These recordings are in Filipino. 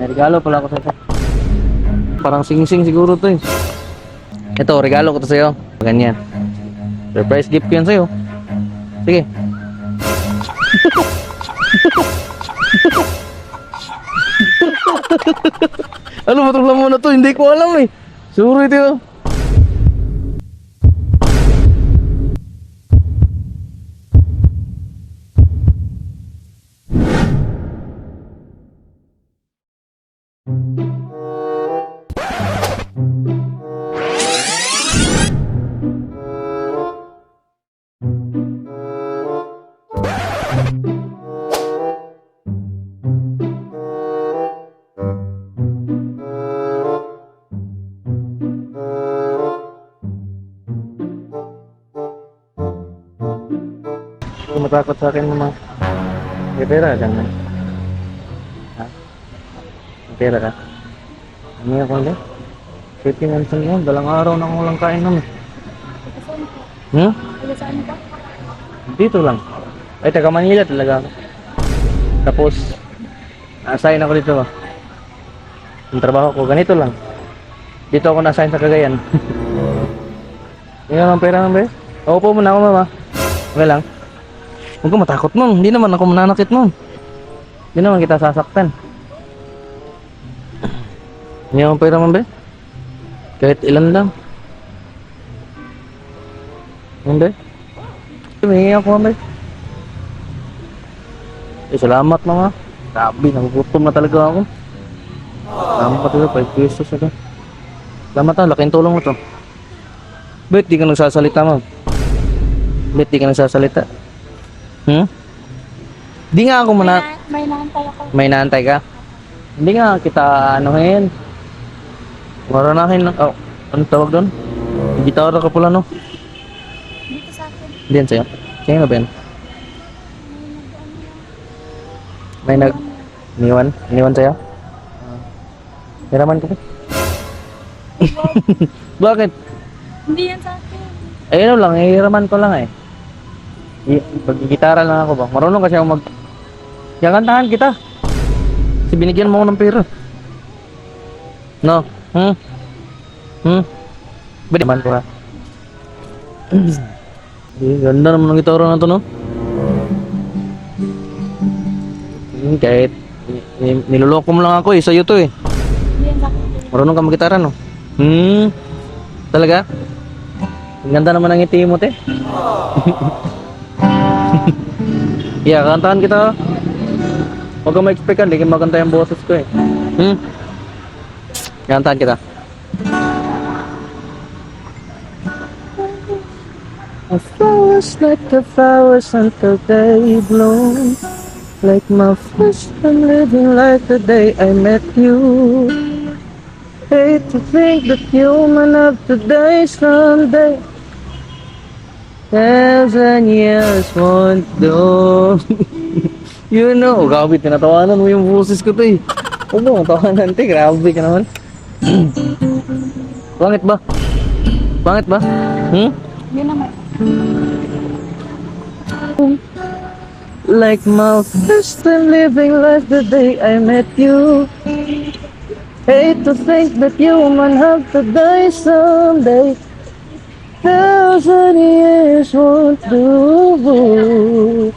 May regalo pala ako sa'yo. Parang sing-sing siguro to eh. Ito, regalo ko to sa'yo. Ganyan. Surprise gift ko yan sa'yo. Sige. ano ba itong laman na to? Hindi ko alam eh. Suro ito. Kung matakot sa akin mga may pera ka na. Ha? May pera ka? Ano ako ulit? 15 months lang yun. Dalang araw na akong walang kain naman. Hmm? Wala saan ba? Dito lang. Ay, taga Manila talaga ako. Tapos, na-assign ako dito. Yung trabaho ko, ganito lang. Dito ako na-assign sa Cagayan. Yan ang pera ng be. Opo muna ako, mama. Okay lang. Huwag ka matakot nun. Hindi naman ako mananakit nun. Hindi naman kita sasaktan. Yan ang pera mo, be. Kahit ilan lang. Be. Humingi ako, be. Eh, salamat mga. Grabe, nagugutom na talaga ako. Salamat talaga, 5 pesos ako. Salamat ha, laking tulong mo to. Ba't di ka nagsasalita mo? Ba't di ka nagsasalita? Hmm? Di nga ako muna... May, na, may naantay ako. May naantay ka? Hindi nga kita anuhin. Maranahin lang. Oh, ano tawag doon? Gitara ka pala no? Dito sa akin. Diyan sa'yo. Sa'yo na ba yan? May nag... Niwan? Niwan sa'yo? Hiraman ko ba? Bakit? Hindi yan sa akin. Eh, ano lang, hihiraman ko lang eh. Pag-gitara lang ako ba? Marunong kasi ako mag... Yan, kantahan kita. Kasi binigyan mo ako ng pera. No? Hmm? Hmm? Pwede man ko ha. Eh, ganda naman ng gitara na to, no? Hmm, kahit ni- ni- niloloko mo lang ako eh, sa'yo to eh. Marunong ka mag-gitara, no? Hmm? Talaga? Ang ganda naman ng ngiti mo, te. yeah, kantahan kita. Huwag kang ma-expect hindi ka maganda yung boses ko eh. Hmm? Kantahan kita. A flowers like the flowers until they bloom Like my first time living like the day I met you Hate to think that human of today someday Thousand years won't do You know, grabe, tinatawanan mo yung boses ko to eh Ano, tawanan te, grabe ka naman Pangit ba? Pangit ba? Hmm? Yun naman. Like my first time living life the day I met you Hate to think that human have to die someday Thousand years won't do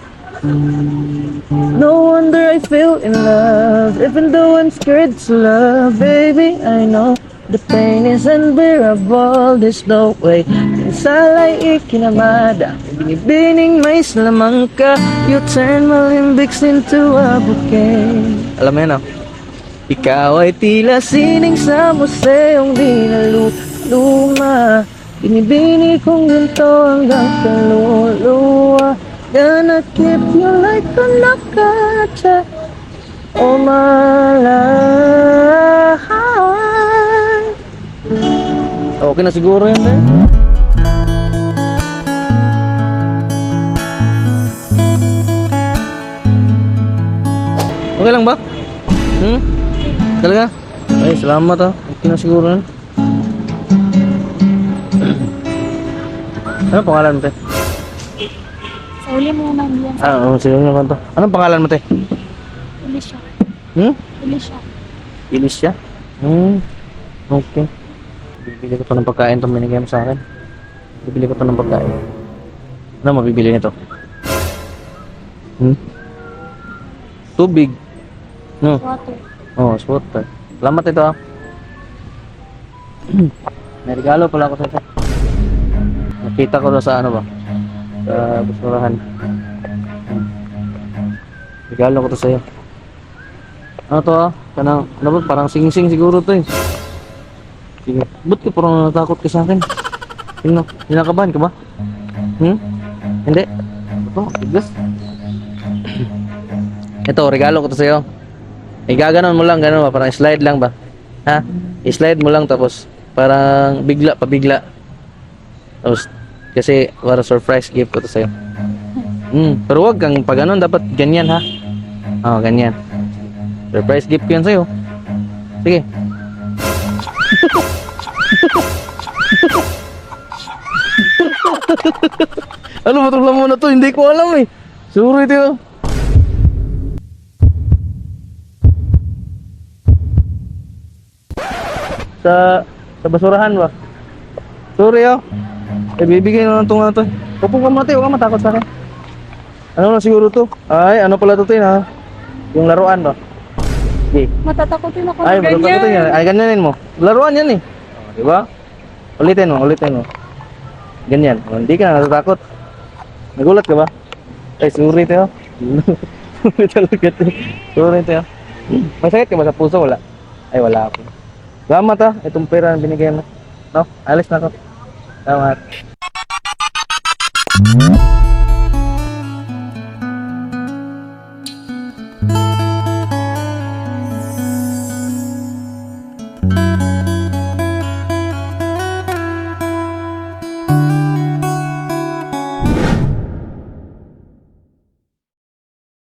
No wonder I feel in love Even though I'm scared to love. Baby, I know The pain is unbearable. There's no way Salay ikinamada Binibining may salamang ka You turn my limbics into a bouquet. Alam mo yan ah. Ikaw ay tila sining sa museong di naluluma Binibini kong ginto hanggang kaluluwa Gonna keep you like a nakacha All my life Okay na siguro yan eh Okay lang ba? Hmm? Talaga? Ay, salamat ah. Okay na siguro yan. Ano pangalan mo, te? Sa uli mo naman yan. Ah, oh, sige nga kanto. Anong pangalan mo, te? Uli siya. Hmm? Ilis siya? Hmm. Okay. Bibili ko pa ng pagkain itong binigay mo sa akin. Bibili ko pa ng pagkain. Ano mabibili nito? Hmm? Tubig. No. Water. Oh, water. Salamat ito ah. May regalo pala ako sa ito. Nakita ko na sa ano ba? Sa basurahan. Regalo ko to sa'yo. Ano to ah? Kanang, ano ba? Parang sing-sing siguro to eh. Sige. Ba't ka parang natakot ka sa akin? Sino? Kinakabahan ka ba? Hmm? Hindi? Ito, bigas. Ito, regalo ko to sa'yo. Igaganon mo lang, gano'n ba? Parang slide lang ba? Ha? I-slide mo lang tapos parang bigla, pabigla. Tapos, kasi para surprise gift ko to sa'yo. Hmm, pero wag kang pag ganun, dapat ganyan ha. Oo, ganyan. Surprise gift ko yan sa'yo. Sige. ano ba itong laman na to? Hindi ko alam eh. Sorry tiyo. Sa sa basurahan ba? Sorry oh. Eh bibigay na lang itong ano to. Upo ka muna huwag ka matakot sa akin. Ano na siguro to? Ay, ano pala to tin ha? Yung laruan ba? Sige. Matatakotin ako Ay, na ganyan. matatakotin yan. Ay, ganyanin mo. Laruan yan eh. Oh, di ba? Ulitin mo, ulitin mo. Ganyan. Oh, hindi ka na natatakot. Nagulat ka ba? Ay, sorry tayo. sorry talaga tayo. Sorry tayo. May sakit ka ba sa puso? Wala. Ay, wala ako. Salamat ha. Itong pera na binigay mo. No? Alis na ako. Salamat.